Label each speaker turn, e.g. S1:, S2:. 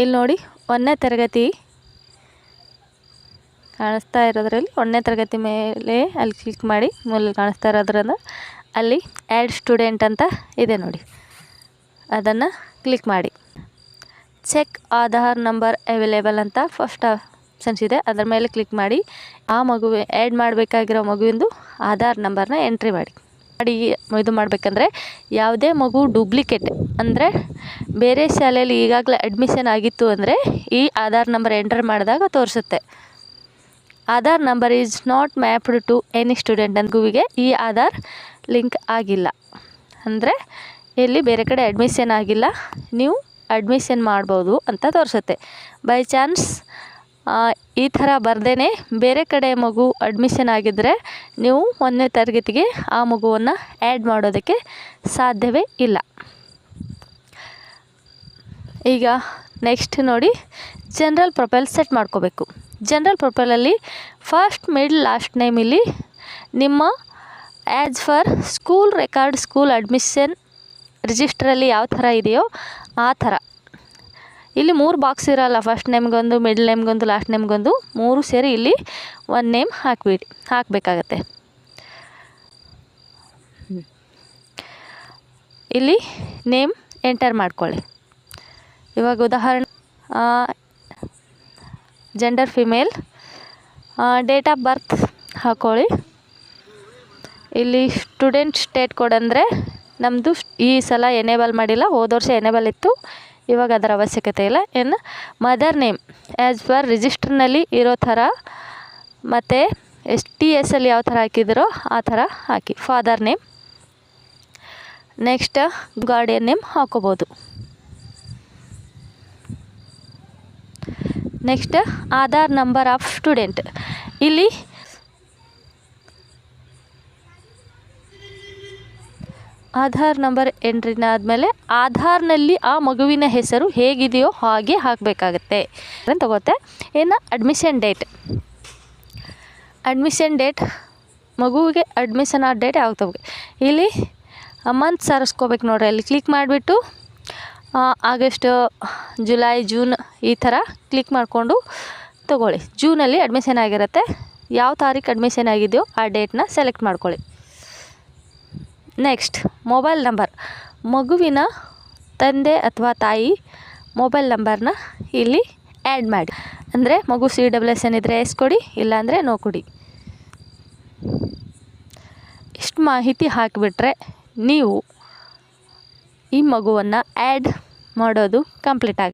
S1: ಇಲ್ಲಿ ನೋಡಿ, ಒಂದನೇ ತರಗತಿ ಕಾಣಿಸ್ತಾ ಇರೋದ್ರಲ್ಲಿ, ಒಂದನೇ ತರಗತಿ ಮೇಲೆ ಅಲ್ಲಿ ಕ್ಲಿಕ್ ಮಾಡಿ, ಮೂಲ ಕಾಣಿಸ್ತಾ ಇರೋದ್ರಿಂದ ಅಲ್ಲಿ ಆ್ಯಡ್ ಸ್ಟೂಡೆಂಟ್ ಅಂತ ಇದೆ ನೋಡಿ. ಅದನ್ನು ಕ್ಲಿಕ್ ಮಾಡಿ. ಚೆಕ್ ಆಧಾರ್ ನಂಬರ್ ಅವೈಲೇಬಲ್ ಅಂತ ಫಸ್ಟ್ ಆಪ್ಷನ್ಸ್ ಇದೆ. ಅದರ ಮೇಲೆ ಕ್ಲಿಕ್ ಮಾಡಿ, ಆ ಮಗುವೆ ಆ್ಯಡ್ ಮಾಡಬೇಕಾಗಿರೋ ಮಗುವಿಂದು ಆಧಾರ್ ನಂಬರ್ನ ಎಂಟ್ರಿ ಮಾಡಿ. ಮಾಡಿ ಇದು ಮಾಡಬೇಕಂದ್ರೆ ಯಾವುದೇ ಮಗು ಡೂಪ್ಲಿಕೇಟ್ ಅಂದರೆ ಬೇರೆ ಶಾಲೆಯಲ್ಲಿ ಈಗಾಗಲೇ ಅಡ್ಮಿಷನ್ ಆಗಿತ್ತು ಅಂದರೆ ಈ ಆಧಾರ್ ನಂಬರ್ ಎಂಟರ್ ಮಾಡಿದಾಗ ತೋರಿಸುತ್ತೆ. Aadhaar number is not mapped to any student ಮಗುವಿಗೆ ಈ ಆಧಾರ್ ಲಿಂಕ್ ಆಗಿಲ್ಲ. ಅಂದರೆ ಇಲ್ಲಿ ಬೇರೆ ಕಡೆ ಅಡ್ಮಿಷನ್ ಆಗಿಲ್ಲ, ನೀವು ಅಡ್ಮಿಷನ್ ಮಾಡ್ಬೋದು ಅಂತ ತೋರಿಸುತ್ತೆ. ಬೈ ಚಾನ್ಸ್ ಈ ಥರ ಬರ್ದೇ ಬೇರೆ ಕಡೆ ಮಗು ಅಡ್ಮಿಷನ್ ಆಗಿದ್ದರೆ ನೀವು ಒಂದನೇ ತರಗತಿಗೆ ಆ ಮಗುವನ್ನು ಆ್ಯಡ್ ಮಾಡೋದಕ್ಕೆ ಸಾಧ್ಯವೇ ಇಲ್ಲ. ಈಗ ನೆಕ್ಸ್ಟ್ ನೋಡಿ ಜನರಲ್ ಪ್ರೊಫೈಲ್ ಸೆಟ್ ಮಾಡ್ಕೋಬೇಕು. ಜನರಲ್ ಪ್ರೊಫೈಲಲ್ಲಿ ಫಸ್ಟ್ ಮಿಡ್ ಲಾಸ್ಟ್ ನೇಮ್ ಇಲ್ಲಿ ನಿಮ್ಮ as for school record school admission ರಿಜಿಸ್ಟ್ರಲ್ಲಿ ಯಾವ ಥರ ಇದೆಯೋ ಆ ಥರ. ಇಲ್ಲಿ ಮೂರು ಬಾಕ್ಸ್ ಇರೋಲ್ಲ. ಫಸ್ಟ್ ನೇಮ್ಗೊಂದು ಮಿಡ್ಲ್ ನೇಮ್ಗೊಂದು ಲಾಸ್ಟ್ ನೇಮ್ಗೊಂದು ಮೂರು ಸೇರಿ ಇಲ್ಲಿ ಒನ್ ನೇಮ್ ಹಾಕ್ಬಿಡಿ, ಹಾಕಬೇಕಾಗತ್ತೆ. ಇಲ್ಲಿ ನೇಮ್ ಎಂಟರ್ ಮಾಡ್ಕೊಳ್ಳಿ. ಇವಾಗ ಉದಾಹರಣೆ gender female date of birth ಹಾಕ್ಕೊಳ್ಳಿ ಇಲ್ಲಿ ಸ್ಟೂಡೆಂಟ್ ಸ್ಟೇಟ್ ಕೋಡ್ ಅಂದರೆ ನಮ್ಮದು ಈ ಸಲ ಎನೇಬಲ್ ಮಾಡಿಲ್ಲ, ಹೋದ ವರ್ಷ ಎನೇಬಲ್ ಇತ್ತು. ಇವಾಗ ಅದರ ಅವಶ್ಯಕತೆ ಇಲ್ಲ. ಏನು ಮದರ್ ನೇಮ್ ಆ್ಯಸ್ ಪರ್ ರಿಜಿಸ್ಟರ್ನಲ್ಲಿ ಇರೋ ಥರ, ಮತ್ತು ಎಸ್ ಟಿ ಎಸ್ಸಲ್ಲಿ ಯಾವ ಥರ ಹಾಕಿದಿರೋ ಆ ಥರ ಹಾಕಿ father name next guardian name ಹಾಕೋಬೋದು. Next Aadhaar number of student ಇಲ್ಲಿ ಆಧಾರ್ ನಂಬರ್ ಎಂಟ್ರಿನ ಆದಮೇಲೆ ಆಧಾರ್ನಲ್ಲಿ ಆ ಮಗುವಿನ ಹೆಸರು ಹೇಗಿದೆಯೋ ಹಾಗೆ ಹಾಕಬೇಕಾಗತ್ತೆ. ತಗೋತೆ. ಏನು? ಅಡ್ಮಿಷನ್ ಡೇಟ್ ಅಡ್ಮಿಷನ್ ಡೇಟ್ ಮಗುವಿಗೆ ಅಡ್ಮಿಷನ್ ಆ ಡೇಟ್ ಯಾವಾಗ ತಗೋಬೇಕು? ಇಲ್ಲಿ ಮಂತ್ ಸಾರಿಸ್ಕೋಬೇಕು ನೋಡ್ರಿ. ಅಲ್ಲಿ ಕ್ಲಿಕ್ ಮಾಡಿಬಿಟ್ಟು ಆಗಸ್ಟ್ ಜುಲೈ ಜೂನ್ ಈ ಥರ ಕ್ಲಿಕ್ ಮಾಡಿಕೊಂಡು ತಗೊಳ್ಳಿ. ಜೂನಲ್ಲಿ ಅಡ್ಮಿಷನ್ ಆಗಿರುತ್ತೆ. ಯಾವ ತಾರೀಕು ಅಡ್ಮಿಷನ್ ಆಗಿದೆಯೋ ಆ ಡೇಟ್ನ ಸೆಲೆಕ್ಟ್ ಮಾಡ್ಕೊಳ್ಳಿ. ನೆಕ್ಸ್ಟ್ ಮೊಬೈಲ್ ನಂಬರ್ ಮಗುವಿನ ತಂದೆ ಅಥವಾ ತಾಯಿ ಮೊಬೈಲ್ ನಂಬರ್ನ ಇಲ್ಲಿ ಆ್ಯಡ್ ಮಾಡಿ. ಅಂದರೆ ಮಗು ಸಿ ಡಬ್ಲ್ಯೂ ಎಸ್ ಇದ್ದರೆ ಎಸ್ ಕೊಡಿ ಇಲ್ಲಾಂದರೆ ನೋ ಕೊಡಿ. ಇಷ್ಟು ಮಾಹಿತಿ ಹಾಕಿಬಿಟ್ರೆ ನೀವು ಈ ಮಗುವನ್ನು ಆ್ಯಡ್ ಮಾಡೋದು ಕಂಪ್ಲೀಟ್ ಆಗಿ